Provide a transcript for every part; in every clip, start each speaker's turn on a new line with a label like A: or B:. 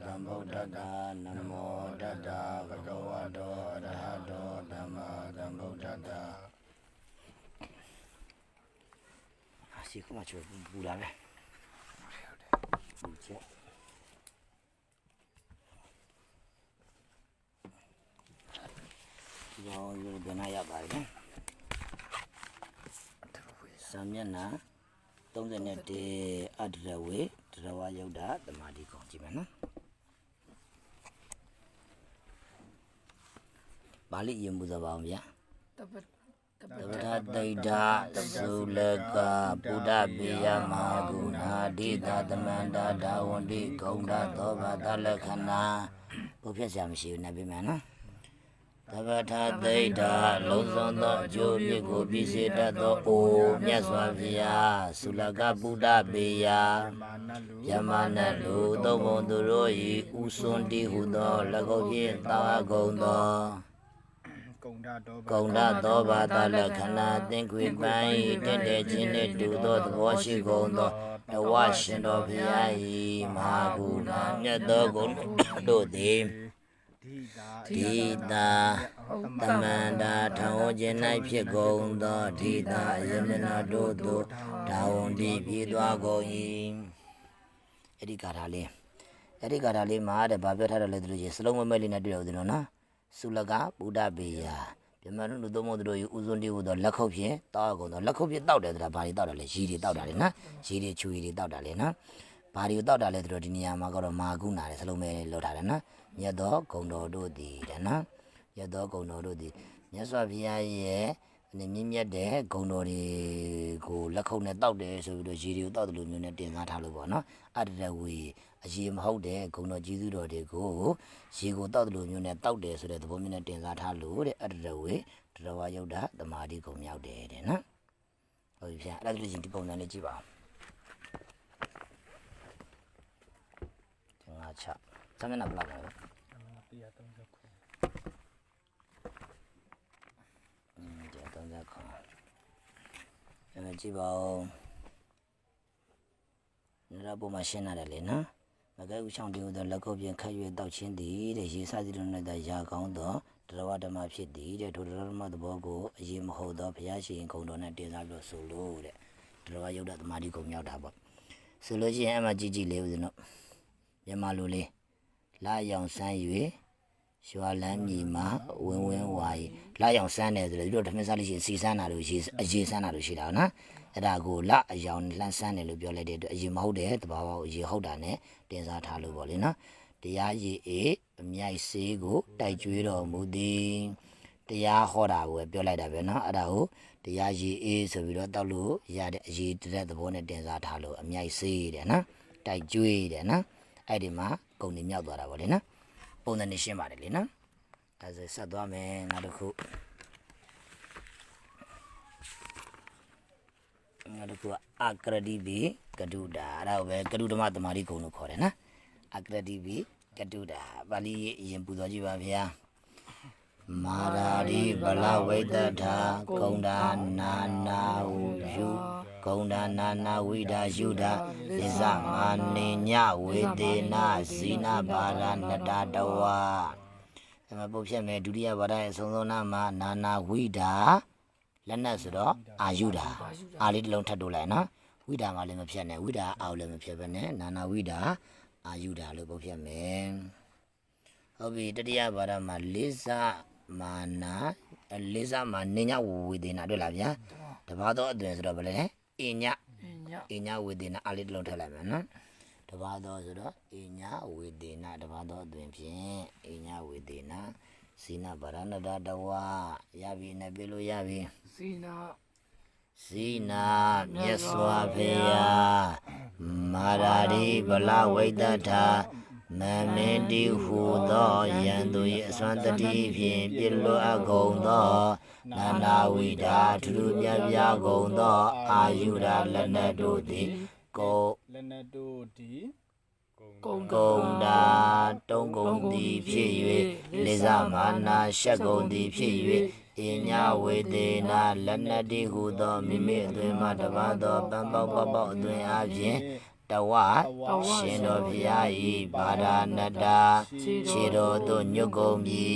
A: သမ္ဗုဒ္ဓတ္တနမောတတ္တဘဂဝတောအရဟတောသမ္မာသမ္ဗုဒ္ဓတ္တအစီကမချိုးပူလာပဲပူချက်ရောယူဒနာရပါတယ်စာမျက်နှာ31အတ္တရဝေတရဝယုတ်တာတမာတိကောင်ကြည့်မယ်နော် ပါဠိရင်မှုသဘာအောင်ဗျာ
B: တပတပ
A: သဗ္ဗထတိဋ္ဌသုလကပုဒ္ဓပိယမဟာဂုဏဒိတာသမန္တာဒါဝန္တိဂုံဒသောဘာတလက္ခဏာဘုဖြစ်ဆရာမရှိဘူးနဲ့ပြမယ်နော်သဗ္ဗထတိဋ္ဌလုံးစုံသောအကျိုးပြစ်ကိုပြည့်စေတတ်သောအိုမြတ်စွာဘုရားသုလကပုဒ္ဓပိယ
C: မာနလူ
A: ယမနလူသုံးဘုံသူတို့၏ဥစွန်တိဟုသော၎င်းဖြင့်သာဝကုန်သော
C: ကုံဒတော်
A: ကုံဒသောဘာတလက္ခဏာသင်္ခွေပိုင်းတင့်တဲ့ခြင်းနှင့်တူသောသဘောရှိကုန်သောတဝရှင်တော်ဘုရား၏မဟာဂုဏမြတ်သောဂုဏ်တို့သည်
C: ဒီတာ
A: ဒီတာတမန္တာထောင်ဝခြင်း၌ဖြစ်ကုန်သောဒီတာအယမနာတို့သို့ဒါဝန်တိပြေးသွားကုန်၏အဲ့ဒီကာထာလေးအဲ့ဒီကာထာလေးမှာတဲ့ဗာပြောထားတယ်လေသူတို့ကြီးစလုံးမမဲလေးနဲ့တွေ့ရဦးတယ်နော် နော်သုလကဗုဒ္ဓဘေယပြမနုသုံးမို့သူတို့ယူဥဇွန်တီဟူသောလက်ခုပ်ဖြင့်တောက်ကုန်သောလက်ခုပ်ဖြင့်တောက်တယ်ဆိုတာဘာတွေတောက်တယ်လဲရီတွေတောက်တာလေနော်ရီတွေချူရီတွေတောက်တာလေနော်ဘာတွေကိုတောက်တာလဲသူတို့ဒီနေရာမှာကတော့မာကုနာတယ်စလုံးမဲလေးလောက်ထားတယ်နော်မြတ်သောဂုံတော်တို့သည်တဲ့နော်ရသောဂုံတော်တို့သည်မြတ်စွာဘုရားရဲ့အနေမြင့်မြတ်တဲ့ဂုံတော်တွေကိုလက်ခုပ်နဲ့တောက်တယ်ဆိုပြီးတော့ရေတွေကိုတောက်တယ်လို့မျိုးနဲ့တင်စားထားလို့ပေါ့နော်အတ္တရဝေ အရေမဟုတ်တဲ့ဂုံတော်ကျေးဇူးတော်တွေကိုရေကိုတောက်တယ်လို့မျိုးနဲ့တောက်တယ်ဆိုတဲ့သဘောမျိုးနဲ့တင်စားထားလို့တဲ့အတ္တဝေတရဝယုဒ္ဓသမာဓိကုံမြောက်တယ်တဲ့နော်ဟုတ်ပြီဗျာအဲ့ဒါဆိုရင်ဒီပုံစံလေးကြည့်ပါဦးကျွန်တော်ချက်စာမျက်နှာဘယ်လောက်လဲ
C: 139
A: อืมเดี๋ยวต้องจะขอအဲ့ဒါကြည့်ပါဦးနရဘုံမှာရှင်းရတယ်လေနော် မကဲဥချောင်းတူသောလက်ကုပ်ပြင်ခတ်၍တောက်ချင်းသည်တဲ့ရေစသည်တို့၌သာရာကောင်းသောတရဝဓမ္မဖြစ်သည်တဲ့ထိုတရဝဓမ္မသဘောကိုအရေးမဟုတ်သောဘုရားရှင်ဂုံတော်နဲ့တင်စားပြီးတော့ဆိုလို့တဲ့တရဝယုတ်တသမာဓိဂုံမြောက်တာပေါ့။ဆိုလို့ရှိရင်အမှကြည့်ကြည့်လေးဦးဇင်းတို့မြန်မာလူလေးလာရောင်ဆန်း၍ရွာလန်းမြေမှာဝင်းဝင်းဝါရီလာရောင်ဆန်းတယ်ဆိုတော့ဒီလိုဓမ္မစားလို့ရှိရင်စီဆန်းတာလို့ရှိအရေးဆန်းတာလို့ရှိတာနော် အဲ့ဒါကိုလအယောင်လှမ်းဆန်းတယ်လို့ပြောလိုက်တဲ့အတွက်အရေးမဟုတ်တဲ့တဘာဝကိုအရေးဟုတ်တာနဲ့တင်စားထားလို့ပေါ့လေနော်တရားရည်အေးအမြိုက်စေးကိုတိုက်ကြွေးတော်မူသည်တရားဟောတာကိုပဲပြောလိုက်တာပဲနော်အဲ့ဒါကိုတရားရည်အေးဆိုပြီးတော့တောက်လို့ရတဲ့အရေးတဲ့သဘောနဲ့တင်စားထားလို့အမြိုက်စေးတဲ့နော်တိုက်ကြွေးတဲ့နော်အဲ့ဒီမှာဂုံနေမြောက်သွားတာပေါ့လေနော်ပုံစံနေရှင်းပါတယ်လေနော်အဲဒါဆိုဆက်သွားမယ်နောက်တစ်ခု နောက်တစ်ခုကအကရတိဘိကဒုတာအဲ့ဒါကိုပဲကဒုဓမ္မသမารိဂုံလို့ခေါ်တယ်နော်အကရတိဘိကဒုတာပါဠိအရင်ပူဇော်ကြည့်ပါဗျာမာရာရိဗလဝိတ္တထာဂုံဒါနာနာဝယုဂုံဒါနာနာဝိဒါယုဒာလိဇမာနေညဝေဒေနာဇီနာဘာရနတတဝအဲမှာပုတ်ဖြတ်မယ်ဒုတိယဘာသာရဲ့အဆုံးဆုံးနာမှာနာနာဝိဒါ လက်နက်ဆိုတော့အာယုဒာအာလေးတစ်လုံးထပ်တိုးလိုက်နော်ဝိဒါမှာလည်းမဖြတ်နဲ့ဝိဒါအာကိုလည်းမဖြတ်ဘဲနဲ့နာနာဝိဒါအာယုဒာလို့ပုတ်ဖြတ်မယ်ဟုတ်ပြီတတိယဘာသာမှာလိဇမာနာအဲလိဇမာနေညဝေဒေနာတွေ့လားဗျာတပါတော့အတွင်ဆိုတော့ဗလဲအည
B: ည
A: အညာဝေဒေနာအားလေးတစ်လုံးထည့်လိုက်မယ်နော်တပါတော့ဆိုတော့အညာဝေဒေနာတပါတော့အတွင်ဖြင့်အညာဝေဒေနာ စိနာဗရဏဒတဝရပြီနဲ့ပြလို့ရပြီ
B: စီနာ
A: စိနာမြတ်စွာဘုရားမာရာရိဗလဝိတ္တထာမမင်းတိဟုသောယံသူ၏အစွမ်းတတိဖြင့်ပြလွတ်အပ်ကုန်သောနာနာဝိဒာထူးထူးမြတ်မြတ်ကုန်သော အာယုရာလက်နက်တို့သည်ကို
C: လက်နက်တို့ဒီ
B: ကုံ
A: ကုံတာတုံးကုံသည်ဖြစ်၍လေဇမာနာရှက်ကုံသည်ဖြစ်၍အညာဝေဒေနာလက်နက်တိဟုသောမိမိအတွင်မှတပါသောပန်းပေါက်ပေါက်ပေါက်အတွင်အပြင်တဝရှင်တော်ဘုရားဤဘာဒာနတ္တာခြေတော်သို့ညွတ်ကုန်ပြီ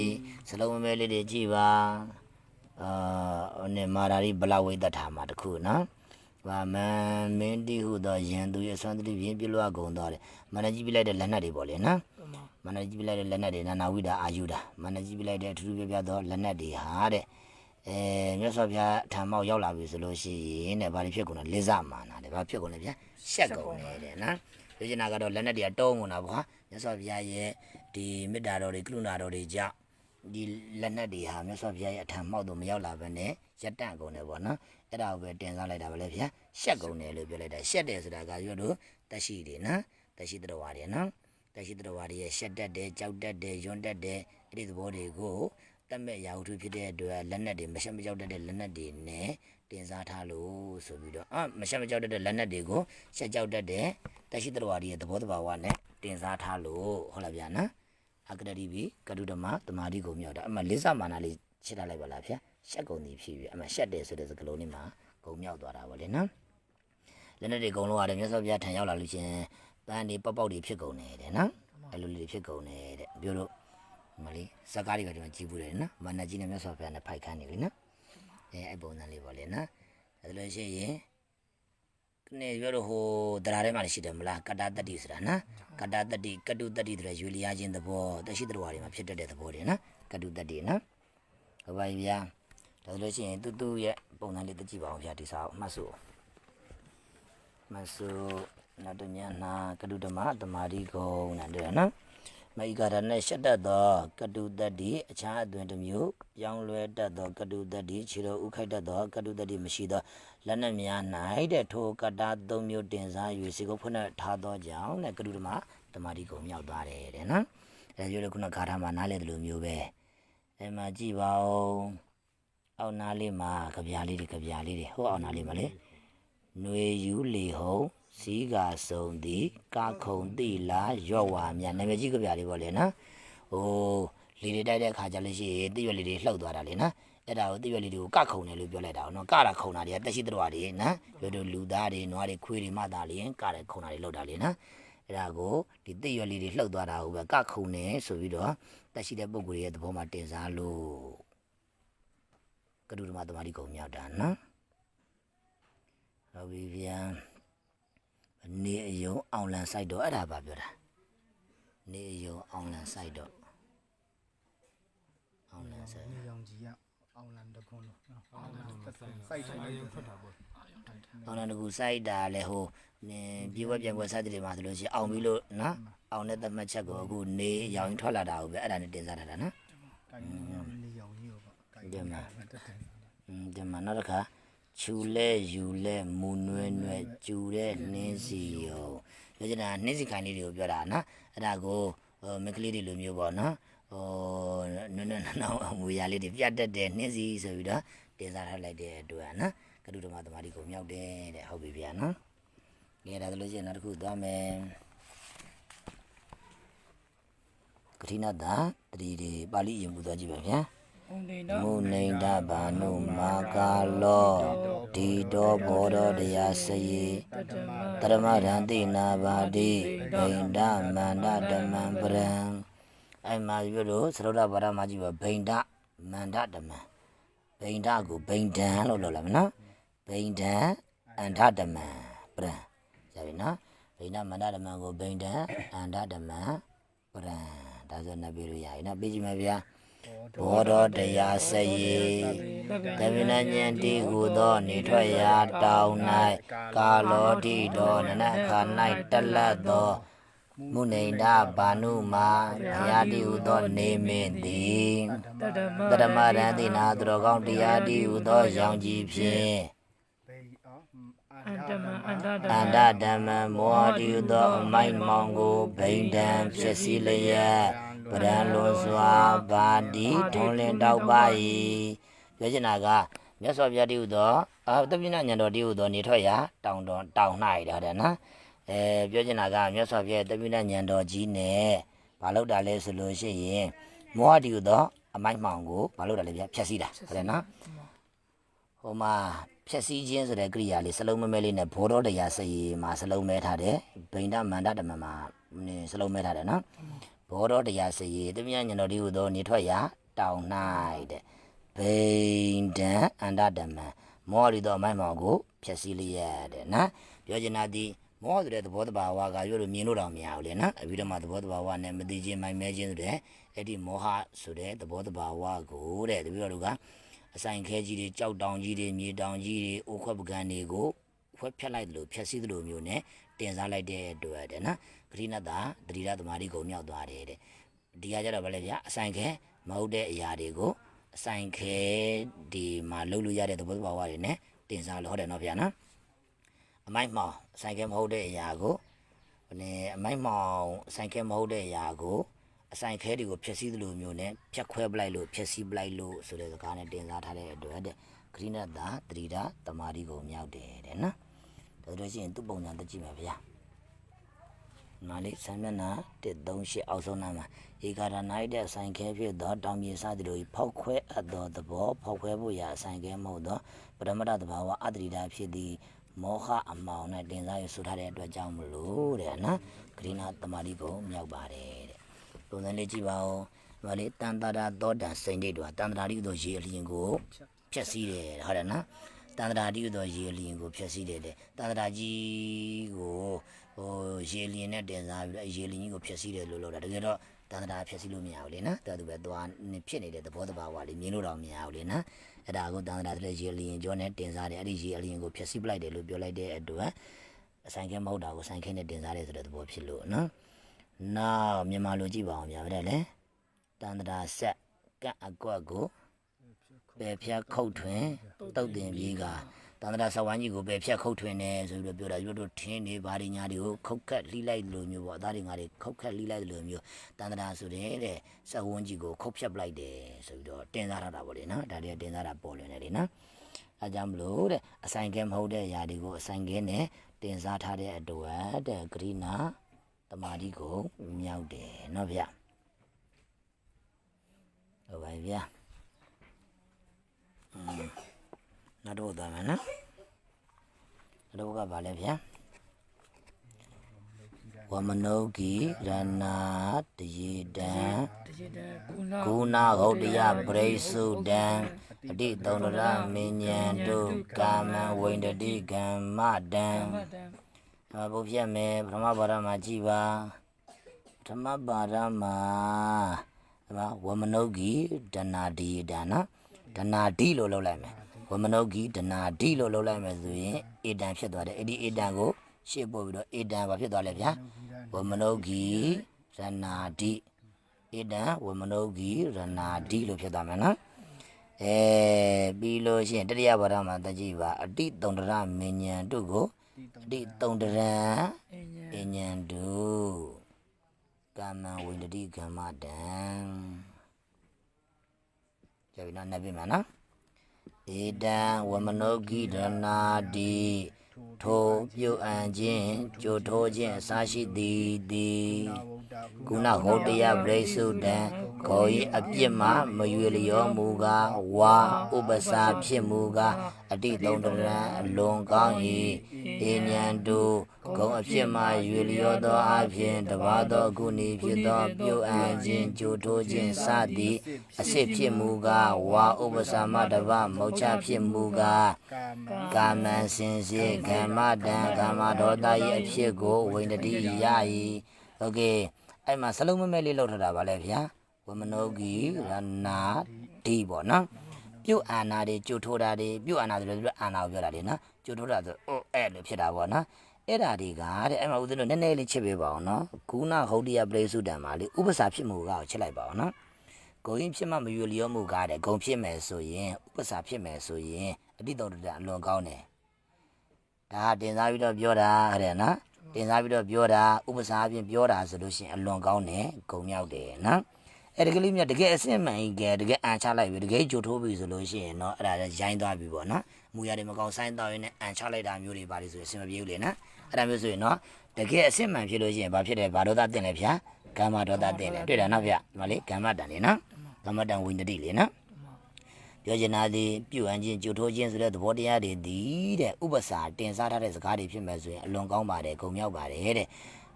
A: စလုံးမမဲလေးတွေကြည်ပါအာဟိုနဲ့မာရာရီဘလဝိတ္တထာမှာတခုနော် ဗာမန်မင်းတိဟုသောယံသူရဲ့ဆွမ်းတိဖြင့်ပြလွတ်ကုန်သွားတယ်မနကြီးပြလိုက်တဲ့လက်နက်တွေပေါ့လေနော်မနကြီးပြလိုက်တဲ့လက်နက်တွေနာနာဝိဒါအာယုဒာမနကြီးပြလိုက်တဲ့အထူးထူးပြပြသောလက်နက်တွေဟာတဲ့အဲမြတ်စွာဘုရားအထံမောက်ရောက်လာပြီဆိုလို့ရှိရင်တဲ့ဘာတွေဖြစ်ကုန်လဲလိဇမာနာတဲ့ဘာဖြစ်ကုန်လဲဗျာရှက်ကုန်တယ်တဲ့နော်လူကျင်နာကတော့လက်နက်တွေကတုံးကုန်တာပေါ့ဟာမြတ်စွာဘုရားရဲ့ဒီမေတ္တာတော်တွေကရုဏာတော်တွေကြောင့် ဒီလက်နက်တွေဟာမြတ်စွာဘုရားရဲ့အထံမောက်တော့မရောက်လာဘဲနဲ့ရက်တန့်ကုန်တယ်ပေါ့နော်အဲ့ဒါကိုပဲတင်စားလိုက်တာပဲလေဗျာရှက်ကုန်တယ်လို့ပြောလိုက်တာရှက်တယ်ဆိုတာကရွတ်လို့တက်ရှိတယ်နော်တက်ရှိတော်ဝါတယ်နော်တရှိတော်ဝါတွေရဲ့ရှက်တက်တယ်ကြောက်တက်တယ်ယွန်းတက်တယ်အဲ့ဒီသဘောတွေကိုတတ်မဲ့ရာဟုထုဖြစ်တဲ့အတွက်လက်နက်တွေမရှက်မကြောက်တတ်တဲ့လက်နက်တွေနဲ့တင်စားထားလို့ဆိုပြီးတော့အာမရှက်မကြောက်တတ်တဲ့လက်နက်တွေကိုရှက်ကြောက်တတ်တဲ့တရှိတော်ဝါတွေရဲ့သဘောတဘာဝနဲ့တင်စားထားလို့ဟုတ်လားဗျာနော် အကရတိဘီကတုဓမ္မတမာတိကိုမြောက်တာအမှလိစ္ဆမာနာလေးရှင်းထားလိုက်ပါလားဗျာရှက်ကုန်သည်ဖြစ်ပြီးအမှရှက်တယ်ဆိုတဲ့စကားလုံးလေးမှာဂုံမြောက်သွားတာပါလေနော်လက်နဲ့တွေအကုန်လုံးရတယ်မြတ်စွာဘုရားထံရောက်လာလို့ရှရင်ပန်းတွေပေါက်ပေါက်တွေဖြစ်ကုန်တယ်တဲ့နော်အဲ့လိုလေးတွေဖြစ်ကုန်တယ်တဲ့ပြောလို့ဒီမလေးဇက်ကားတွေကဒီမှာကြည့်ဘူးတယ်နော်မနကြီးနဲ့မြတ်စွာဘုရားနဲ့ဖိုက်ခန်းနေပြီနော်အဲအဲ့ပုံစံလေးပေါ့လေနော်အဲ့လိုရှိရင် ကနေပြောလို့ဟိုတရားထဲမှာရှိတယ်မလားကတ္တတတ္တိဆိုတာနော်ကတ္တတတ္တိကတုတတ္တိဆိုတဲ့ယူလျာချင်းသဘောတရှိတော်တွေမှာဖြစ်တတ်တဲ့သဘောတွေနော်ကတုတတ္တိနော်ဟုတ်ပါပြီဗျာဒါဆိုလို့ရှိရင်တူတူရဲ့ပုံစံလေးတကြည့်ပါအောင်ဗျာဒီစာအမှတ်စုမဆုနတညနာကတုဓမ္မတမာရီကုံနဲ့တွေ့ရနော်မိဂရနဲ့ရှက်တတ်သောကတုတ္တိအခြားအသွင်တစ်မျိုးပြောင်းလဲတတ်သောကတုတ္တိခြေတော်ဥခိုက်တတ်သောကတုတ္တိမရှိသော လက်နက်များ၌တဲ့ထိုကတ္တသုံးမျိုးတင်စား၍စေကုတ်ဖွင့်ထားသောကြောင့်တဲ့ကတုဓမ္မတမာရီကုံမြောက်သွားတယ်တဲ့နော်အဲဒါပြောလို့ခုနဂါထာမှာနားလေတယ်လို့မျိုးပဲအဲမှာကြည့်ပါဦးအောက်နားလေးမှာကြပြားလေးတွေကြပြားလေးတွေဟိုအောက်နားလေးမှာလေຫນွေယူလေဟုံစီးကစုံသည်ကာခုံတိလာရော့ဝါမြနာမည်ကြီးကြပြလေးပေါ့လေနော်ဟိုလေတွေတိုက်တဲ့ခါကျလို့ရှိရင်တိရွက်လေးတွေလှုပ်သွားတာလေနော် အဲ့ဒါကိုတိရွက်လေးတွေကိုကခုံတယ်လို့ပြောလိုက်တာနော်ကတာခုံတာတွေကတက်ရှိတော်တွေနော်ပြောတို့လူသားတွေနွားတွေခွေးတွေမှသာလေကတယ်ခုံတာတွေလှုပ်တာလေနော်အဲ့ဒါကိုဒီတိရွက်လေးတွေလှုပ်သွားတာကိုပဲကခုံတယ်ဆိုပြီးတော့တက်ရှိတဲ့ပုံကိုယ်ရဲ့သဘောမှာတင်စားလို့ကတုဓမ္မသမารီကုံမြောက်တာနော်ဟုတ်ပြီဗျာနေအယုံအောင်လန်ဆိုင်တော့အဲ့ဒါပါပြောတာနေအယုံအောင်လန်ဆိုင်တော့အောင်လန်ဆိုင်
C: နေရောင်ကြီးက စိုက်ထိုင်လိုက်ထွက်တာပေါ့
A: အောင်လန်တကူဆိုင်တာလေဟိုနေပြေဝက်ပြန်ွက်စတဲ့မှာဆိုလို့ရှိရင်အောင်ပြီလို့နော်အောင်တဲ့သတ်မှတ်ချက်ကိုအခုနေရောင်ထွက်လာတာဟုတ်ပဲအဲ့ဒါနဲ့တင်စားထားတာနော်
C: ကိုင်နေရောင်ကြီးကိုပေါ့ကိုင်တက်တယ်
A: อืมဒီမှာနောက်တစ်ခါချူလဲယူလဲမူနွဲ့နွဲ့ကျူတဲ့နှင်းစီရောပြောချင်တာနှင်းစီခိုင်လေးတွေကိုပြောတာနော်အဲ့ဒါကိုဟိုမကလေးတွေလိုမျိုးပေါ့နော်ဟိုနွန်းနွန်းနောင်အမူအရာလေးတွေပြတ်တက်တဲ့နှင်းစီဆိုပြီးတော့ တင်စားထားလိုက်တဲ့အတွက်နော်ကတုဓမ္မသမารီကိုမြောက်တယ်တဲ့ဟုတ်ပြီဗျာနော်ကြည့်ရတာလို့ရှိရင်နောက်တစ်ခုသွားမယ်ကတိနာတာတတိတွေပါဠိရင်ပူသွားကြည့်ပါဗျာုံ
B: နေ
A: မု
B: တော့
A: နိန္ဒဘာနုမာကာလောဒီတော်ဘောတော်တရားစယေ
B: တတမ
A: တရမရံတိနာဘာတိဗိန္ဒမန္ဒဓမ္မံပရံအဲ့မှာပြောလို့သရုဒ္ဓဘာရမကြီးပါဗိန္ဒမန္ဒဓမ္မံ ဗိန္ဒကိုဗိန္ဒံလို့ပြောလိုက်မယ်နော်ဗိန္ဒံအန္ဓဓမ္မံပရံရပြီနော်ဗိန္ဒမန္ဒဓမ္မံကိုဗိန္ဒံအန္ဓဓမ္မံပရံဒါဆိုနေပြီးလို့ရပြီနော်ပြီးကြည့်မယ်ဗျာဘောတော်တရားစယေတဗိနညံတိဟုသောနေထွက်ရာတောင်း၌ကာလောတိတော်နနခါ၌တလတ်သော မုနိန္ဒဘာနုမာဘုရားတိဟုသောနေမင်းသည်
B: တတမ
A: တရမရန်တိနာသူတော်ကောင်းတရားတိဟုသောရောင်ကြီးဖြင့်
C: ဘေးအော
B: အန္တမအန္တတ
A: အန္တဓမ္မမောဟတိဟုသောအမိုက်မောင်ကိုဗိန္ဒံဖြစ်စည်းလျက်ပရံလွန်စွာဘာဒီထွန်လင်းတောက်ပါ၏ပြောချင်တာကမြတ်စွာဘုရားတည်းဟူသောအာသဗ္ဗညဉာဏ်တော်တည်းဟူသောနေထွက်ရာတောင်တော်တောင်၌တာတဲ့နော် အဲပြောချင်တာကမြတ်စွာဘုရားရဲ့သဗ္ဗညဉာဏ်တော်ကြီးနဲ့ဘာလို့တာလဲဆိုလို့ရှိရင်မောဟတည်းဟူသောအမိုက်မှောင်ကိုဘာလို့တာလဲဗျဖြတ်စည်းတာဟုတ်တယ်နော်ဟိုမှာဖြက်စီးခြင်းဆိုတဲ့ကရိယာလေးစလုံးမဲမဲလေးနဲ့ဘောတော်တရားစရီမှာစလုံးမဲထားတယ်ဗိန္ဒမန္တဓမ္မမှာနည်းစလုံးမဲထားတယ်နော်ဘောတော်တရားစရီတမယညတော်ဒီဟုသောနေထွက်ရာတောင်၌တဲ့ဗိန္ဒအန္တဓမ္မမောရီတော်အမိုက်မောင်ကိုဖြက်စီးလျက်တဲ့နော်ပြောချင်တာဒီ မောဆိုတဲ့သဘောတဘာဝကရွတ်လို့မြင်လို့တော့မရဘူးလေနော်အပြီးတော့မှသဘောတဘာဝနဲ့မသိချင်းမိုင်မဲချင်းဆိုတဲ့အဲ့ဒီမောဟဆိုတဲ့သဘောတဘာဝကိုတဲ့တပည့်တော်တို့ကအဆိုင်ခဲကြီးတွေကြောက်တောင်ကြီးတွေမြေတောင်ကြီးတွေအိုးခွက်ပကံတွေကိုခွက်ဖြတ်လိုက်တယ်လို့ဖြတ်စည်းတယ်လို့မျိုးနဲ့တင်စားလိုက်တဲ့အတွက်တဲ့နော်ဂရိနတာတတိရသမารီကုံမြောက်သွားတယ်တဲ့ဒီကကြတော့ဗလဲဗျာအဆိုင်ခဲမဟုတ်တဲ့အရာတွေကိုအဆိုင်ခဲဒီမှာလှုပ်လို့ရတဲ့သဘောတဘာဝတွေနဲ့တင်စားလို့ဟုတ်တယ်နော်ဗျာနော် အမိုက်မောင်အဆိုင်ခဲမဟုတ်တဲ့အရာကိုဟိုနေအမိုက်မောင်အဆိုင်ခဲမဟုတ်တဲ့အရာကိုအဆိုင်ခဲတွေကိုဖျက်ဆီးသလိုမျိုးနဲ့ဖြတ်ခွဲပလိုက်လို့ဖျက်ဆီးပလိုက်လို့ဆိုတဲ့စကားနဲ့တင်စားထားတဲ့အတွက်တဲ့ခရိနတာတတိတာတမာရီကိုမြောက်တယ်တဲ့နော်ဒါဆိုလို့ရှိရင်သူ့ပုံစံတက်ကြည့်ပါဗျာနာလေးဆမ်းမျက်နှာ138အောက်ဆုံးနာမှာဧကာရနိုင်တဲ့ဆိုင်ခဲဖြစ်သောတောင်မြေစသည်တို့ဖောက်ခွဲအပ်သောသဘောဖောက်ခွဲဖို့ရာအဆိုင်ခဲမဟုတ်သောပရမတ္တသဘာဝအတ္တိတာဖြစ်သည် မောဟအမောင်နဲ့တင်စားရဆိုထားတဲ့အတွက်ကြောင့်မလို့တဲ့နော်ခရိနာတမာရီကိုမြောက်ပါတယ်တဲ့ပုံစံလေးကြည့်ပါဦး။ဒီမှာလေတန်တာရာသောတန်စိန်ဒိတ်တို့တန်တာရာတိတို့ရေအလျင်ကိုဖြက်စီးတယ်ဟုတ်တယ်နော်။တန်တာရာတိတို့ရေအလျင်ကိုဖြက်စီးတယ်တဲ့။တန်တာရာကြီးကိုဟိုရေအလျင်နဲ့တင်စားပြီးတော့ရေအလျင်ကြီးကိုဖြက်စီးတယ်လို့လို့တာတကယ်တော့ တန်တာရာဖြက်စီးလို့မရဘူးလေနော်။တော်သူပဲသွားနေဖြစ်နေတဲ့သဘောတဘာဝလေးမြင်လို့တော့မရဘူးလေနော်။အဲ့ဒါကိုတန်တာရာတဲ့ရေအလျင်ကျောနဲ့တင်စားတယ်အဲ့ဒီရေအလျင်ကိုဖြက်စီးပလိုက်တယ်လို့ပြောလိုက်တဲ့အတွက်အဆိုင်ခဲမဟုတ်တာကိုဆိုင်ခဲနဲ့တင်စားတယ်ဆိုတဲ့သဘောဖြစ်လို့နော်။နောက်မြန်မာလိုကြည့်ပါအောင်ဗျာဗတဲ့လေတန္တရာဆက်ကန့်အကွက်ကိုပယ်ဖြတ်ခုတ်ထွင်တုတ်တင်ပြီးက တန္တရာဆဝမ်းကြီးကိုပဲဖြတ်ခုတ်ထွင်တယ်ဆိုပြီးတော့ပြောတာတို့တို့ထင်းနေဘာတွေညာတွေကိုခုတ်ခတ်လှိလိုက်လိုမျိုးပေါ့အသားတွေငါတွေခုတ်ခတ်လှိလိုက်လိုမျိုးတန္တရာဆိုတဲ့တဲ့ဆဝမ်းကြီးကိုခုတ်ဖြတ်ပလိုက်တယ်ဆိုပြီးတော့တင်စားထားတာပေါ့လေနော်ဒါတွေကတင်စားတာပေါ်လွင်တယ်လေနော်အဲကြောင့်မလို့တဲ့အဆိုင်ကဲမဟုတ်တဲ့အရာတွေကိုအဆိုင်ကဲနဲ့တင်စားထားတဲ့အတွက်တဲ့ဂရိနာတမာတိကိုမြောက်တယ်နော်ဗျဟုတ်ပါပြီဗျာอืม နောက်တော့သွားမယ်နော်နောက်တော့ကဘာလဲဗျဝမနုဂီရဏတယေတံ
B: တရှိတဲ့ကုနာ
A: ကုဏဟုတ်တရားပရိစုတံအတိတုံတရမဉ္ဇဉ်တုကာမံဝိန္ဒတိကမ္မတံ
B: မတန်။
A: ဒါပုတ်ပြတ်မယ်ပထမပါရမှာကြည်ပါ။ပထမပါရမှာဒီမှာဝမနုဂီဒနာဒီဒါနော်ဒနာဒီလို့လုပ်လိုက်မယ်။ ဝမနုဂီဒနာဒီလို့လုပ်လိုက်မယ်ဆိုရင်အေတံဖြစ်သွားတယ်။အဲ့ဒီအေတံကိုရှေ့ပို့ပြီးတော့အေတံဘာဖြစ်သွားလဲဗျာ။ဝမနုဂီရနာဒီအေတံဝမနုဂီရနာဒီလို့ဖြစ်သွားမယ်နော်။အဲပြီးလို့ရှိရင်တတိယပါရမှာတကြည့်ပါအတိတုံတရမဉ္ဇဉ်တို့ကိုအတိတုံတရံ
B: အင်းညာ
A: ပညာတုကာမံဝိန္ဒတိကမ္မတံကြပြီနော်နှစ်ပြီမှာနော် ဧတံဝမနောဂိရဏာတိထိုပြုတ်အံခြင်းကြိုထိုးခြင်းအစရှိသည်သည်ကုဏဟောတရားပရိစုတံ ကိုဤအပြစ်မှမရွေလျောမူကားဝါဥပစာဖြစ်မူကားအတိတုံတရံအလွန်ကောင်း၏ဧဉံတုဂုံအဖြစ်မှရွေလျောသောအဖြစ်တပါသောကုဏီဖြစ်သောပြုတ်အံခြင်းကြိုထိုးခြင်းစသည်အစစ်ဖြစ်မူကားဝါဥပစာမတပမုတ်ချဖြစ်မူကား
C: ကာမ
A: ကာမံစင်စေကမ္မတံကာမဒေါသ၏အဖြစ်ကိုဝိန္ဒတိရ၏โอเคအဲ့မှာစလုံးမမဲလေးလောက်ထတာပါလေဗျာ ဝမနောဂီရနာဒီပေါ့နော်ပြုတ်အာနာတွေကြိုထိုးတာတွေပြုတ်အာနာတွေလည်းအာနာကိုပြောတာလေနော်ကြိုထိုးတာဆိုအိုအဲ့လိုဖြစ်တာပေါ့နော်အဲ့ဓာတွေကတဲ့အဲ့မှာဦးဇင်းတို့နည်းနည်းလေးချစ်ပေးပါအောင်နော်ကုဏဟုတ်တရားပရိစုတံမှာလေဥပစာဖြစ်မှုကောချစ်လိုက်ပါအောင်နော်ဂုံရင်ဖြစ်မှမရွေလျောမှုကားတဲ့ဂုံဖြစ်မယ်ဆိုရင်ဥပစာဖြစ်မယ်ဆိုရင်အတိတော်တအလွန်ကောင်းတယ်ဒါကတင်စားပြီးတော့ပြောတာတဲ့နော်တင်စားပြီးတော့ပြောတာဥပစာအပြင်ပြောတာဆိုလို့ရှိရင်အလွန်ကောင်းတယ်ဂုံမြောက်တယ်နော် အဲ့ဒီကလေးမြတ်တကယ်အစစ်မှန်ကြီးကတကယ်အန်ချလိုက်ပြီတကယ်ကြိုထိုးပြီဆိုလို့ရှိရင်တော့အဲ့ဒါလည်းရိုင်းသွားပြီပေါ့နော်မူရတွေမကောင်းဆိုင်းသွားရင်လည်းအန်ချလိုက်တာမျိုးတွေပါလေဆိုရင်အဆင်မပြေဘူးလေနော်အဲ့ဒါမျိုးဆိုရင်တော့တကယ်အစစ်မှန်ဖြစ်လို့ရှိရင်ဘာဖြစ်တယ်ဘာဒေါသတင်လဲဗျာကမ္မဒေါသတင်တယ်တွေ့တယ်နော်ဗျာဒီမှာလေကမ္မတန်လေနော်ကမ္မတန်ဝိနတိလေနော်ပြောချင်တာဒီပြုအပ်ခြင်းကြိုထိုးခြင်းဆိုတဲ့သဘောတရားတွေဒီတဲ့ဥပစာတင်စားထားတဲ့စကားတွေဖြစ်မဲ့ဆိုရင်အလွန်ကောင်းပါတယ်ဂုံမြောက်ပါတယ်တဲ့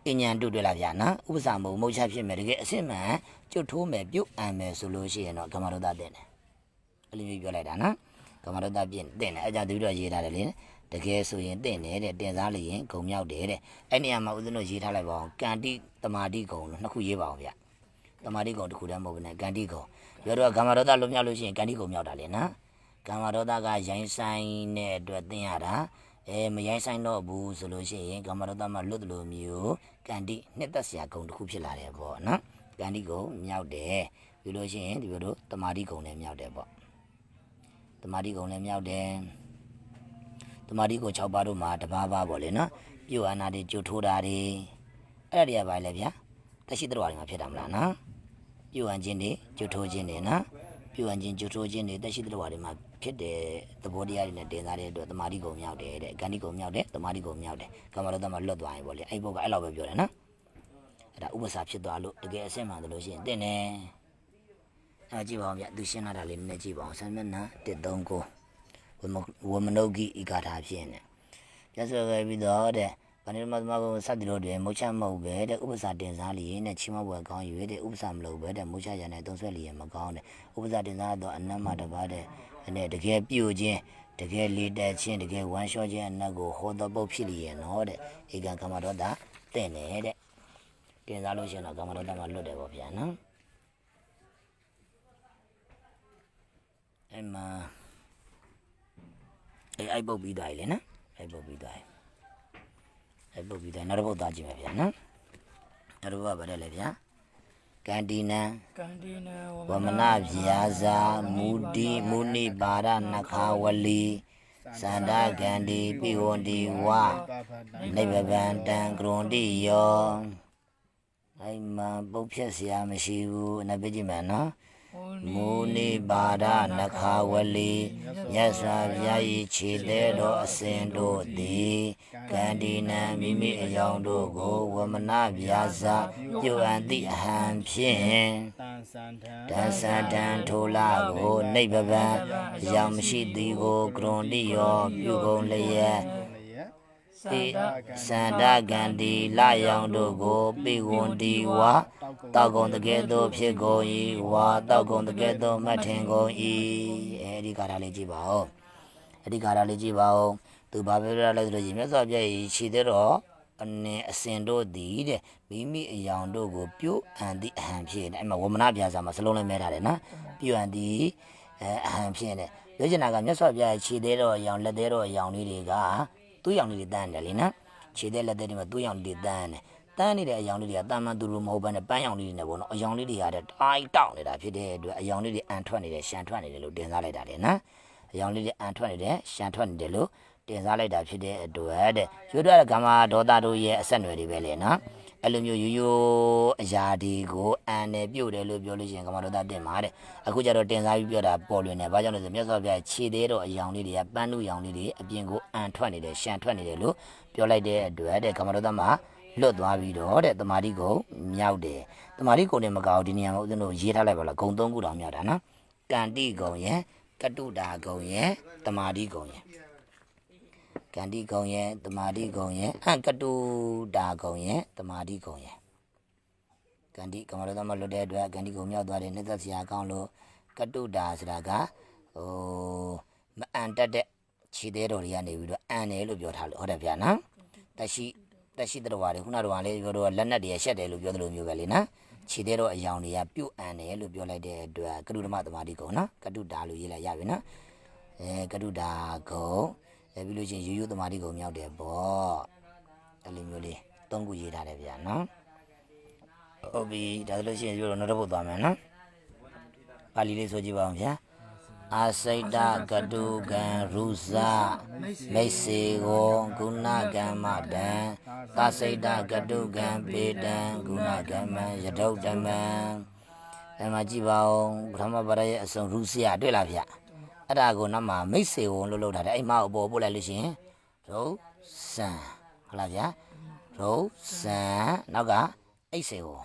A: အញ្ញံတို့တွေ့လာဗျာနော်ဥပစာမဟုတ်မဟုတ်ချဖြစ်မဲ့တကယ်အစစ်မှန်ကြိုထိုးမယ်ပြုအပ်မယ်ဆိုလို့ရှိရင်တော့ကမ္မရတတဲ့တယ်အဲ့လိုမျိုးပြောလိုက်တာနော်ကမ္မရတပြင်တဲ့တယ်အဲကြောင့်သူတို့ရေးထားတယ်လေတကယ်ဆိုရင်တင့်တယ်တဲ့တင်စားလို့ရင်ဂုံမြောက်တယ်တဲ့အဲ့နေရာမှာဦးဇင်းတို့ရေးထားလိုက်ပါအောင်ကန္တိတမာတိဂုံလို့နှစ်ခုရေးပါအောင်ဗျတမာတိကုံတစ်ခုတည်းမဟုတ်ဘူးနဲ့ဂန္တိကုံပြောတော့ကာမရောဒလွတ်မြောက်လို့ရှိရင်ဂန္တိကုံမြောက်တာလေနော်ကာမရောဒကရိုင်းဆိုင်တဲ့အတွက်သင်ရတာ အဲမရိုင်းဆိုင်တော့ဘူးဆိုလို့ရှိရင်ကာမရောဒမှာလွတ်တယ်လို့မျိုးဂန္တိနှစ်သက်စရာဂုံတစ်ခုဖြစ်လာတယ်ပေါ့နော်ဂန္တိကုံမြောက်တယ်ပြီးလို့ရှိရင်ဒီလိုတို့တမာတိကုံလည်းမြောက်တယ်ပေါ့တမာတိကုံလည်းမြောက်တယ်တမာတိကုံ6ပါးတို့မှာတပါးပါပေါ့လေနော်ပြုအာနာတွေကြိုထိုးတာတွေအဲ့ဒါတွေကပါလေဗျာတက်ရှိတော်တွေမှာဖြစ်တာမလားနော်ပြုအပ်ခြင်းတွေကျွတ်ထိုးခြင်းတွေနော်ပြုအပ်ခြင်းကျွတ်ထိုးခြင်းတွေတက်ရှိတဲ့ဘဝတွေမှာ ဖြစ်တဲ့သဘောတရားတွေနဲ့တင်စားတဲ့အတွက်တမာတိကုံမြောက်တယ်တဲ့ဂန္ဒီကုံမြောက်တယ်တမာတိကုံမြောက်တယ်ကမ္မရတ္တမှာလွတ်သွားရင်ပေါ့လေအဲ့ဘုတ်ကအဲ့လောက်ပဲပြောတယ်နော်အဲ့ဒါဥပ္ပစာဖြစ်သွားလို့တကယ်အစစ်မှန်တယ်လို့ရှိရင်တင်တယ်အဲ့ကြည့်ပါဦးဗျသူရှင်းလာတာလေးနည်းနည်းကြည့်ပါအောင်ဆမ်းမျက်နှာ139ဝမဝမနုဂိဤဂါထာဖြစ်နေပြတ်ဆိုခဲ့ပြီးတော့တဲ့ဗန္ဓမသမကုစသည်တို့တွင်မုတ်ချမဟုတ်ပဲတဲ့ဥပ္ပစာတင်စားလျင်နဲ့ချီးမွမ်းကောင်း၍တဲ့ဥပ္ပစာမလုပ်ပဲတဲ့မုတ်ချရတဲ့သုံးဆွဲလျင်မကောင်းတဲ့ဥပ္ပစာတင်စားတော့အနတ်မှတပါတဲ့အ နေတကယ်ပြို့ခြင်းတကယ်လေးတက်ခြင်းတကယ်ဝမ်းလျှောခြင်းအနတ်ကိုဟောတော်ပုတ်ဖြစ်လျင်နော်တဲ့ဧကံကမ္မတော်တာတင့်တယ်တဲ့တင်စားလို့ရှိရင်တော့ကမ္မတော်တာမှာလွတ်တယ်ပေါ့ဗျာနော်အဲ့မှာအဲ့အိုက်ပုတ်ပြီးသွားပြီလေနော်အိုက်ပုတ်ပြီးသွားပြီအဲ့ပုတ်ပြီးတယ်နောက်တစ်ပုတ်သားကြည့်မယ်ဗျာနော်နောက်တစ်ပုတ်ကဗါတယ်လေဗျာ ကန္တီနံ
B: ကန္ဒီနာ
A: ဝမနဗျာဇာမူတိမုနိပါရနခာဝလီသန္တာကန္ဒီပိဝန္တိဝ
C: ပါဖတ်တ
A: နိဗ္ဗာန်တံကရွန်တိယောအဲ့မှာပုတ်ဖြတ်เสียမရှိဘူးအနပိကြည့်မယ်နော် မူနိပါဒနခာဝလီမြတ်စွာဘုရား၏ခြေသေးတော်အစဉ်တို့သည် ကန္ဒီနံမိမိအယောင်တို့ကိုဝမနာဗျာဇပြုအပ်သည့်အဟံဖြင့်
C: တန်စန်ထံ
A: တသန္တံထိုလာကိုနိဗ္ဗာန်အယောင်မရှိသည်ကိုကရွန်တိယောပြုကုန်လျက်
C: လျက်
A: ပိစန္ဒကန္ဒီလယောင်တို့ကိုပိဝန္တိဝါတောက်ကုံတကယ်တော့ဖြစ်ကုန်၏ဝါတောက်ကုံတကယ်တော့မှတ်ထင်ကုန်၏အဲဒီကာရလေးကြည့်ပါဦးအဲဒီကာရလေးကြည့်ပါဦး သူဘာပြောရလဲဆိုလို့ရှိရင်မြတ်စွာဘုရားကြီးခြေတဲ့တော့အနေအစဉ်တို့သည်တဲ့မိမိအယောင်တို့ကိုပြုတ်အန်သည့်အဟံဖြစ်တယ်အဲ့မှာဝမနာပြာစာမှာစလုံးလေးမဲထားတယ်နော်ပြုတ်အန်သည့်အဲအဟံဖြစ်တယ်ပြောချင်တာကမြတ်စွာဘုရားခြေတဲ့တော့အယောင်လက်တဲ့တော့အယောင်လေးတွေကသူ့ယောင်လေးတွေတန်းတယ်လေနော်ခြေတဲ့လက်တဲ့တွေမှာသူ့ယောင်လေးတွေတန်းတယ်တန်းနေတဲ့အယောင်လေးတွေကတာမန်သူလိုမဟုတ်ဘဲနဲ့ပန်းယောင်လေးတွေနဲ့ပေါ့နော်အယောင်လေးတွေကတည်းတိုင်းတောက်နေတာဖြစ်တဲ့အတွက်အယောင်လေးတွေအန်ထွက်နေတယ်ရှန်ထွက်နေတယ်လို့တင်စားလိုက်တာလေနော်အယောင်လေးတွေအန်ထွက်နေတယ်ရှန်ထွက်နေတယ်လို့ တင်စားလိုက်တာဖြစ်တဲ့အတွက်တဲ့ရိုးရတဲ့ကမ္မဒေါသတို့ရဲ့အဆက်အနွယ်တွေပဲလေနော်အဲ့လိုမျိုးရိုးရိုးအရာတွေကိုအန်နဲ့ပြုတ်တယ်လို့ပြောလို့ရှိရင်ကမ္မဒေါသတင်ပါတဲ့အခုကျတော့တင်စားပြီးပြောတာပေါ်လွင်တယ်ဘာကြောင့်လဲဆိုမြတ်စွာဘုရားခြေသေးတော့အယောင်လေးတွေကပန်းနုယောင်လေးတွေအပြင်ကိုအန်ထွက်နေတယ်ရှန်ထွက်နေတယ်လို့ပြောလိုက်တဲ့အတွက်တဲ့ကမ္မဒေါသမှာလွတ်သွားပြီးတော့တဲ့တမာတိကုံမြောက်တယ်တမာတိကုံနဲ့မကောက်ဒီနေရာမှာဦးဇင်းတို့ရေးထားလိုက်ပါလားဂုံ၃ခုတောင်မြောက်တာနော်ကန္တိကုံရဲ့ကတုတာကုံရဲ့တမာတိကုံရဲ့ ကန္တိကုံရဲ့တမာတိကုံရဲ့အကတုတာကုံရဲ့တမာတိကုံရဲ့ကန္တိကမ္မရသမလွတ်တဲ့အတွက်ကန္တိကုံမြောက်သွားတယ်နှစ်သက်စရာကောင်းလို့ကတုတာဆိုတာကဟိုမအန်တက်တဲ့ခြေသေးတော်တွေကနေပြီးတော့အန်တယ်လို့ပြောထားလို့ဟုတ်တယ်ဗျာနော်တရှိတက်ရှိတဲ့တော်ပါတယ်ခုနကတော့လေပြောတော့လက်နက်တွေရှက်တယ်လို့ပြောသလိုမျိုးပဲလေနော်ခြေတဲ့တော့အယောင်တွေကပြုတ်အန်တယ်လို့ပြောလိုက်တဲ့အတွက်ကတုဓမ္မသမာဓိကုံနော်ကတုတာလို့ရေးလိုက်ရပြီနော်အဲကတုတာကုံ အဲပြီးလို့ချင်းရိုးရိုးသမာဓိကုံမြောက်တယ်ပေါ့အဲ့လိုမျိုးလေးသုံးခုရေးထားတယ်ဗျာနော်ဟုတ်ပြီဒါဆိုလို့ရှိရင်ပြောတော့နောက်တစ်ပုတ်သွားမယ်နော်ပါဠိလေးဆိုကြည့်ပါအောင်ဗျာအာစိတကတုကံရုဇမိတ်စေကိုဂုဏကမ္မတံသာစိတကတုကံပေတံဂုဏကမ္မယတုတ္တမံအဲ့မှာကြည့်ပါဦးပထမပါရရဲ့အစုံရုစရတွေ့လားဗျ အဲ့ဒါကိုနောက်မှာမိတ်စေကိုလို့လောက်ထားတယ်အဲ့မှာအပေါ်ပို့လိုက်လို့ရှိရင်ရုစံဟုတ်လားဗျရုစံနောက်ကအိတ်စေကို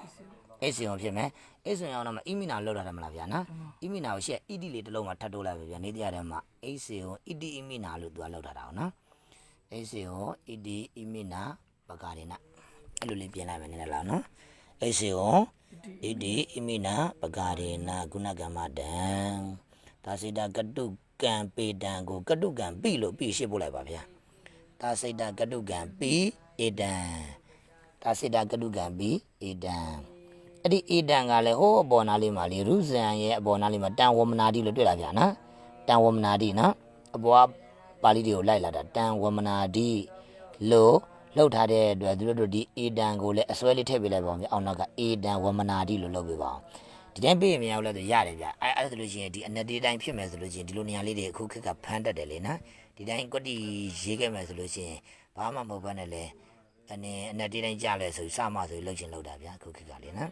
A: အိတ်စင်အောင်ဖြစ်မယ်အိတ်စင်အောင်တော့မှအီမီနာလောက်တာတယ်မလားဗျာနော်အီမီနာကိုရှက်အီဒီလေးတစ်လုံးမှထပ်တိုးလိုက်ပဲဗျာနေတရားထဲမှာအိတ်စင်အောင်အီဒီအီမီနာလို့သူကလောက်ထားတာအောင်နော်အိတ်စင်အောင်အီဒီအီမီနာပကာရီနာအဲ့လိုလေးပြင်လိုက်မယ်နည်းနည်းလောက်နော်အိတ်စင်အောင်အီဒီအီမီနာပကာရီနာကုဏကမ္မတံ ဒါစိတာကတုကံပေတံကိုကတုကံပြီလို့ပြီရှင်းပို့လိုက်ပါဗျာဒါစိတာကတုကံပြီဧတံဒါစိတ္တကတုကံပိဧတံအဲ့ဒီဧတံကလည်းဟိုးအပေါ်နာလေးမှာလေရုဇံရဲ့အပေါ်နာလေးမှာတန်ဝမနာတိလို့တွေ့လာဗျာနော်တန်ဝမနာတိနော်အပေါ်ကပါဠိတွေကိုလိုက်လာတာတန်ဝမနာတိလို့လှုပ်ထားတဲ့အတွက်သူတို့တို့ဒီဧတံကိုလည်းအစွဲလေးထည့်ပေးလိုက်ပါဦးမြေအောင်နောက်ကဧတံဝမနာတိလို့လုပ်ပေးပါအောင် ဒီတိုင်းပြေးမြင်အောင်လဲဆိုရတယ်ဗျအဲအဲ့ဒါဆိုလို့ရှိရင်ဒီအနက်ဒီတိုင်းဖြစ်မယ်ဆိုလို့ရှိရင်ဒီလိုနေရာလေးတွေအခုခက်ကဖမ်းတတ်တယ်လေနော်ဒီတိုင်းကွက်တီရေးခဲ့မယ်ဆိုလို့ရှိရင်ဘာမှမဟုတ်ဘဲနဲ့လေအနေအနဲ့တေးတိုင်းကြလဲဆိုစမှဆိုလှုပ်ရှင်လှုပ်တာဗျာခုခေတ်ကလေနော်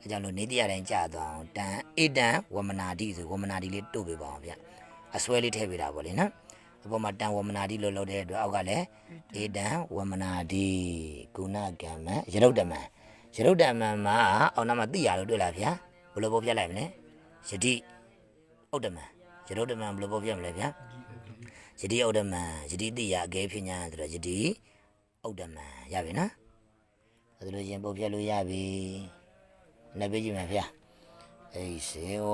A: အဲကြောင့်လို့နေတရားတိုင်းကြသွားအောင်တန်အေတန်ဝမနာတိဆိုဝမနာတိလေးတို့ပေးပါအောင်ဗျာအစွဲလေးထည့်ပေးတာပေါ့လေနော်အပေါ်မှာတန်ဝမနာတိလို့လှုပ်တဲ့အတွက်အောက်ကလည်းအေတန်ဝမနာတိကုဏကမ္မရရုတ်တမန်ရရုတ်တမန်မှာအောက်နားမှာသိရလို့တွေ့လားဗျာ ဘယ်လိုပေါ်ပြလိုက်မလဲယတိဥဒ္ဓမံရရုတ်တမန်ဘယ်လိုပေါ်ပြမလဲဗျာယတိဥဒ္ဓမံယတိတိယအကဲဖြစ်ညာဆိုတော့ယတိဥဒ္ဓမံရပြီနော်အဲဒါလို့ချင်းပုတ်ပြက်လို့ရပြီလက်ပေးကြည့်မယ်ဗျာ အိစေဝ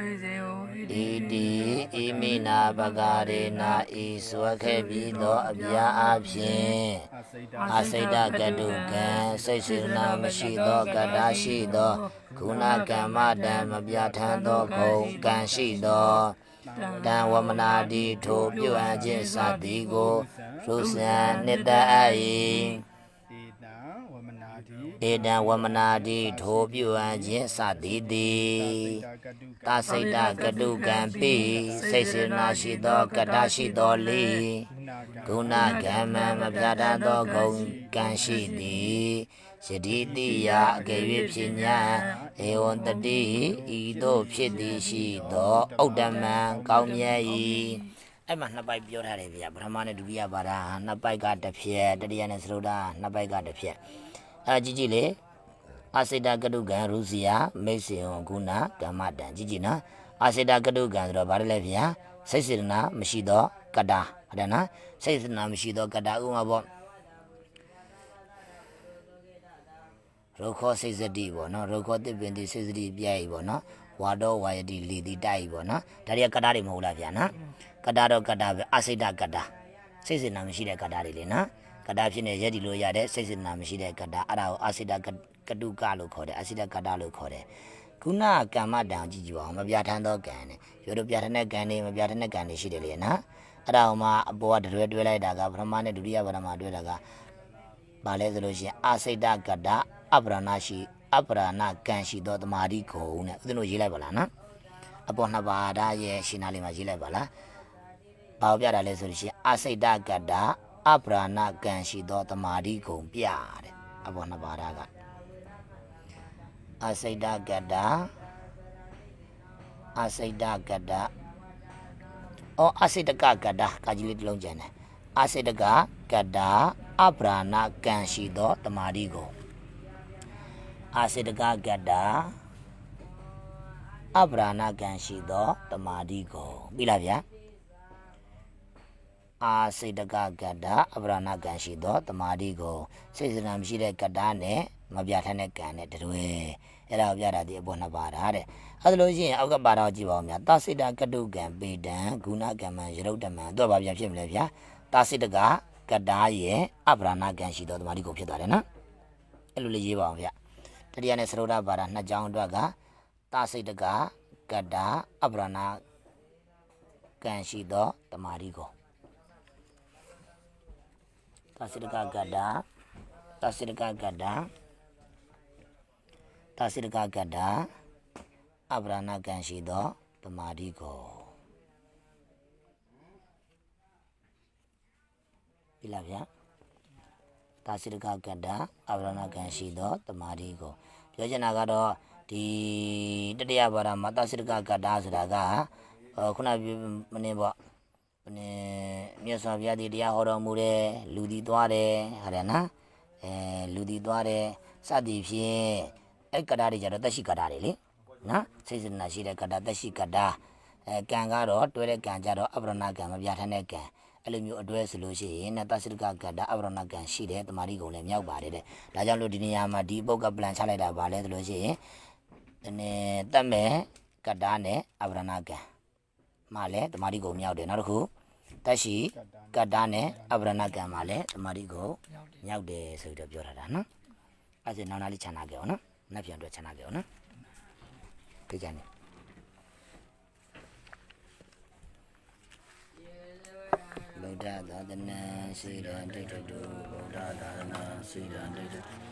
B: အေဇေယောဣ
A: ဣ
B: တိ
A: တိဣမိနာပကာရေနာဤဆွဲခဲ့ပြီးသောအပြာအဖြင့်
C: အစိတ်တ
A: အစိတ်တကတုကံစိတ်စေနာမရှိသောကတ္တာရှိသောခုနကမ္မတံမပြဋ္ဌာန်းသောဂုံကံရှိသောတံဝမနာတိထိုပြုအပ်ခြင်းစသည်ကိုရုစံနှစ်သက်အပ်၏
C: ဧတံဝမနာတိ
A: ဧတံဝမနာတိထိုပြုအပ်ခြင်းစသည်သည်
C: တာကတုက
A: သာစိတ်တကတုကံပိစိတ်စေနာရှိသောကတ္တရှိသောလေ
C: ဂုဏကံ
A: ဂုဏကမ္မမပြဋ္ဌာန်းသောဂုံကံရှိသည်ယတိတိယအကယ်၍ဖြစ်ညာဧဝံတတိဤသို့ဖြစ်သည်ရှိသောဥဒ္ဓမံကောင်းမြတ်၏အဲ့မှာနှစ်ပိုက်ပြောထားတယ်ဗျာပထမနဲ့ဒုတိယပါဒနှစ်ပိုက်ကတစ်ဖြက်တတိယနဲ့သရုတ်တာနှစ်ပိုက်ကတစ်ဖြက် အဲ့ကြည့်ကြည့်လေအာစိတကတုကံရုစီယမိတ်စေယဂုဏကမ္မတံကြည့်ကြည့်နော်အာစိတကတုကံဆိုတော့ဗါတယ်လေဗျာစိတ်စေတနာမရှိသောကတ္တာဟုတ်တယ်နော်စိတ်စေတနာမရှိသောကတ္တာဥမာပေါ့ရုခောစိတ်စတိပေါ့နော်ရုခောတစ်ပင်တိစိတ်စတိပြဲ့ပေါ့နော်ဝါတော်ဝါယတိလီတိတိုက်ပေါ့နော်ဒါတွေကကတ္တာတွေမဟုတ်လားဗျာနော်ကတ္တာတော့ကတ္တာပဲအာစိတကတ္တာစိတ်စေတနာမရှိတဲ့ကတ္တာတွေလေနော် ကတ္တာဖြစ်နေရက်ဒီလို့ရတဲ့စိတ်စေတနာမရှိတဲ့ကတ္တာအဲ့ဒါကိုအာစိတကတုကလို့ခေါ်တယ်အာစိတကတ္တာလို့ခေါ်တယ်ခုနကမ္မတံကြည့်ကြည့်ပါအောင်မပြဋ္ဌာန်းသောကံနဲ့ရိုးတို့ပြဋ္ဌာန်းတဲ့ကံတွေမပြဋ္ဌာန်းတဲ့ကံတွေရှိတယ်လေနော်အဲ့ဒါအောင်မှအပေါ်ကတွဲတွဲလိုက်တာကပထမနဲ့ဒုတိယပထမတွဲတာကဘာလဲဆိုလို့ရှိရင်အာစိတကတ္တအပရဏရှိအပရဏကံရှိသောတမာတိဂုံနဲ့ဦးဇင်းတို့ရေးလိုက်ပါလားနော်အပေါ်နှစ်ပါးဒါရဲ့ရှင်းနာလေးမှာရေးလိုက်ပါလားဘာကိုပြတာလဲဆိုလို့ရှိရင်အာစိတကတ္တ အပရဏကံရှိသောတမာတိဂုံပြတဲ့အပေါ်နှစ်ပါးဒါကအစိတ်တကတ္တာအစိတ်တကတ္တာအော်အစိတ်တကကတ္တာကာကြီးလေးတစ်လုံးကျန်တယ်အစိတ်တကကတ္တာအပရာဏကံရှိသောတမာတိကိုအစိတ်တကကတ္တာအပရာဏကံရှိသောတမာတိကိုပြီလားဗျာ အာစိတ်တကကတ္တာအပရဏကံရှိသောတမာတိကိုစိတ်စနာမရှိတဲ့ကတ္တာနဲ့မပြဋ္ဌာန်းတဲ့ကံနဲ့တတွဲအဲ့ဒါကိုပြတာဒီအပေါ်နှစ်ပါးတာတဲ့အဲ့ဒါလို့ရှိရင်အောက်ကပါတော့ကြည့်ပါဦးများသစိတကတုကံပေတံဂုဏကမ္မံရရုတ်တမံတော့ဘာပြန်ဖြစ်မလဲဗျာသစိတကကတ္တာရဲ့အပရဏကံရှိသောတမာတိကိုဖြစ်သွားတယ်နော်အဲ့လိုလေးရေးပါအောင်ဗျာတတိယနဲ့သရုဒ္ဓဘာသာနှစ်ကြောင်းအတွက်ကသစိတကကတ္တာအပရဏကံရှိသောတမာတိကို သစိတကကတ္တာသစိတကကတ္တာသစိတကကတ္တာအပရဏကံရှိသောတမာတိကိုပြီလားဗျာသစိတကကတ္တာအပရဏကံရှိသောတမာတိကိုပြောချင်တာကတော့ဒီတတိယဘာသာမှာသစိတကကတ္တာဆိုတာကဟိုခုနပြောမနေပေါ့ဘယ်နဲ့ မြတ်စွာဘုရားဒီတရားဟောတော်မူတဲ့လူဒီသွားတယ်ဟာတယ်နော်အဲလူဒီသွားတယ်စသည်ဖြင့်အဲ့ကတာတွေကြတော့တက်ရှိကတာတွေလေနော်စိတ်စနာရှိတဲ့ကတာတက်ရှိကတာအဲကံကတော့တွဲတဲ့ကံကြတော့အပရဏကံမပြဋ္ဌာန်းတဲ့ကံအဲ့လိုမျိုးအတွဲဆိုလို့ရှိရင်နဲ့တသစိတကကတာအပရဏကံရှိတယ်တမာတိကုံလည်းမြောက်ပါတယ်တဲ့ဒါကြောင့်လို့ဒီနေရာမှာဒီပုတ်ကပလန်ချလိုက်တာဗာလဲဆိုလို့ရှိရင်ဒီနေ့တက်မဲ့ကတာနဲ့အပရဏကံမှလည်းတမာတိကုံမြောက်တယ်နောက်တစ်ခု တက်ရှိ
C: ကတ္တာ
A: ကတ္တာနဲ့အပရဏကံမှာလည်းတမာတိကိုမြောက်တယ်ဆိုပြီးတော့ပြောထားတာနော်အဲ့ဒါနောက်နာလေးခြံနာကြအောင်နော်နတ်ပြန်အတွက်ခြံနာကြအောင်နော်သိကြနေဗုဒ္ဓသာသနာစီရန်တိတ္တတုဗုဒ္ဓသာသနာစီရန်တိတ္တဗုဒ္ဓသာသနာစီရန်တိတ္တ